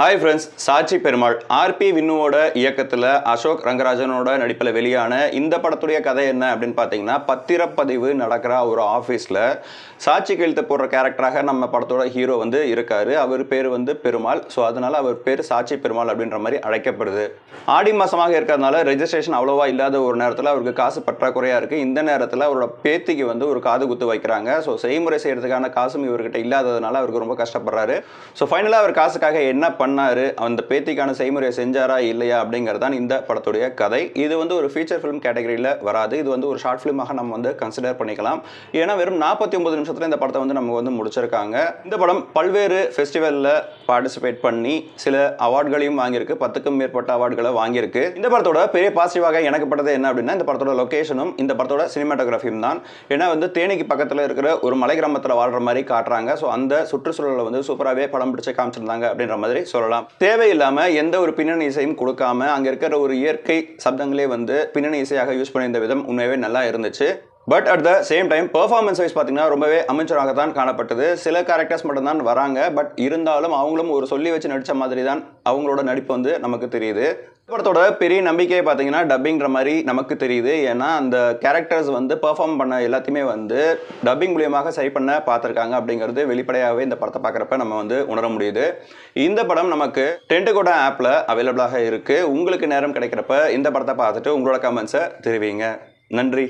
Hi friends சாட்சி Perumal RB வின்னுவோட இயக்கத்தில் அசோக் ரங்கராஜனோட நடிப்பில் வெளியான இந்த படத்துடைய கதை என்ன அப்படின்னு பார்த்தீங்கன்னா பத்திரப்பதிவு நடக்கிற ஒரு ஆஃபீஸில் சாட்சி கழுத்து போடுற கேரக்டராக நம்ம படத்தோட ஹீரோ வந்து இருக்கார். அவர் பேர் வந்து பெருமாள். ஸோ அதனால் அவர் பேர் சாட்சி பெருமாள் அப்படின்ற மாதிரி அழைக்கப்படுது. ஆடி மாதமாக இருக்கிறதுனால ரெஜிஸ்ட்ரேஷன் அவ்வளோவா இல்லாத ஒரு நேரத்தில் அவருக்கு காசு பற்றாக்குறையாக இருக்குது இந்த நேரத்தில் அவரோட பேத்திக்கு வந்து ஒரு காது குத்து வைக்கிறாங்க. ஸோ செய்முறை செய்கிறதுக்கான காசும் இவர்கிட்ட இல்லாததுனால அவருக்கு ரொம்ப கஷ்டப்படுறாரு. ஸோ ஃபைனலாக அவர் காசுக்காக என்ன பண்ணார். அந்த பேத்திக்கான செய்முறையை செஞ்சாரா இல்லையா அப்படிங்கிறது தான் இந்த படத்துடைய கதை. இது வந்து ஒரு ஃபீச்சர் ஃபிலிம் கேட்டகரியில் வராது. இது வந்து ஒரு ஷார்ட் ஃபிலிமாக நம்ம வந்து கன்சிடர் பண்ணிக்கலாம். ஏன்னா வெறும் நாற்பத்தி ஒன்பது நிமிஷத்தில் இந்த படத்தை வந்து நம்ம வந்து முடிச்சிருக்காங்க. இந்த படம் பல்வேறு ஃபெஸ்டிவலில் பார்ட்டிசிபேட் பண்ணி சில அவார்டுகளையும் வாங்கியிருக்கு. பத்துக்கும் மேற்பட்ட அவார்டுகளை வாங்கியிருக்கு. இந்த படத்தோட பெரிய பாசிட்டிவாக எனக்கு பட்டது என்ன அப்படின்னா இந்த படத்தோட லொகேஷனும் இந்த படத்தோட சினிமாட்டோகிராஃபியும் தான். ஏன்னா வந்து தேனிக்கு பக்கத்தில் இருக்கிற ஒரு மலை கிராமத்தில் வாழ்ற மாதிரி காட்டுறாங்க. ஸோ அந்த சுற்றுச்சூழலை வந்து சூப்பராகவே படம் பிடிச்சு காமிச்சிருந்தாங்க அப்படின்ற மாதிரி சொல்லலாம் தேவையில்லாமல் எந்த ஒரு பின்னணி இசையும் கொடுக்காம அங்கே இருக்கிற ஒரு இயற்கை சப்தங்களே வந்து பின்னணி இசையாக யூஸ் பண்ணியிருந்த விதம் உண்மையாகவே நல்லா இருந்துச்சு. But at the same time performance wise பார்த்தீங்கன்னா ரொம்பவே அமைச்சராக தான் காணப்பட்டது. சில கேரக்டர்ஸ் மட்டும்தான் வராங்க. பட் இருந்தாலும் அவங்களும் ஒரு சொல்லி வச்சு நடித்த மாதிரி தான் அவங்களோட நடிப்பு வந்து நமக்கு தெரியுது. படத்தோட பெரிய நம்பிக்கையை பார்த்தீங்கன்னா டப்பிங்கிற மாதிரி நமக்கு தெரியுது. ஏன்னா அந்த கேரக்டர்ஸ் வந்து பெர்ஃபார்ம் பண்ண எல்லாத்தையுமே வந்து டப்பிங் மூலியமாக சரி பண்ண பார்த்துருக்காங்க அப்படிங்கிறது வெளிப்படையாகவே இந்த படத்தை பார்க்குறப்ப நம்ம வந்து உணர முடியுது. இந்த படம் நமக்கு டென்ட்டு கூட ஆப்பில் அவைலபிளாக இருக்குது உங்களுக்கு நேரம் கிடைக்கிறப்ப இந்த படத்தை பார்த்துட்டு உங்களோட கமெண்ட்ஸை தெரிவிங்க. நன்றி.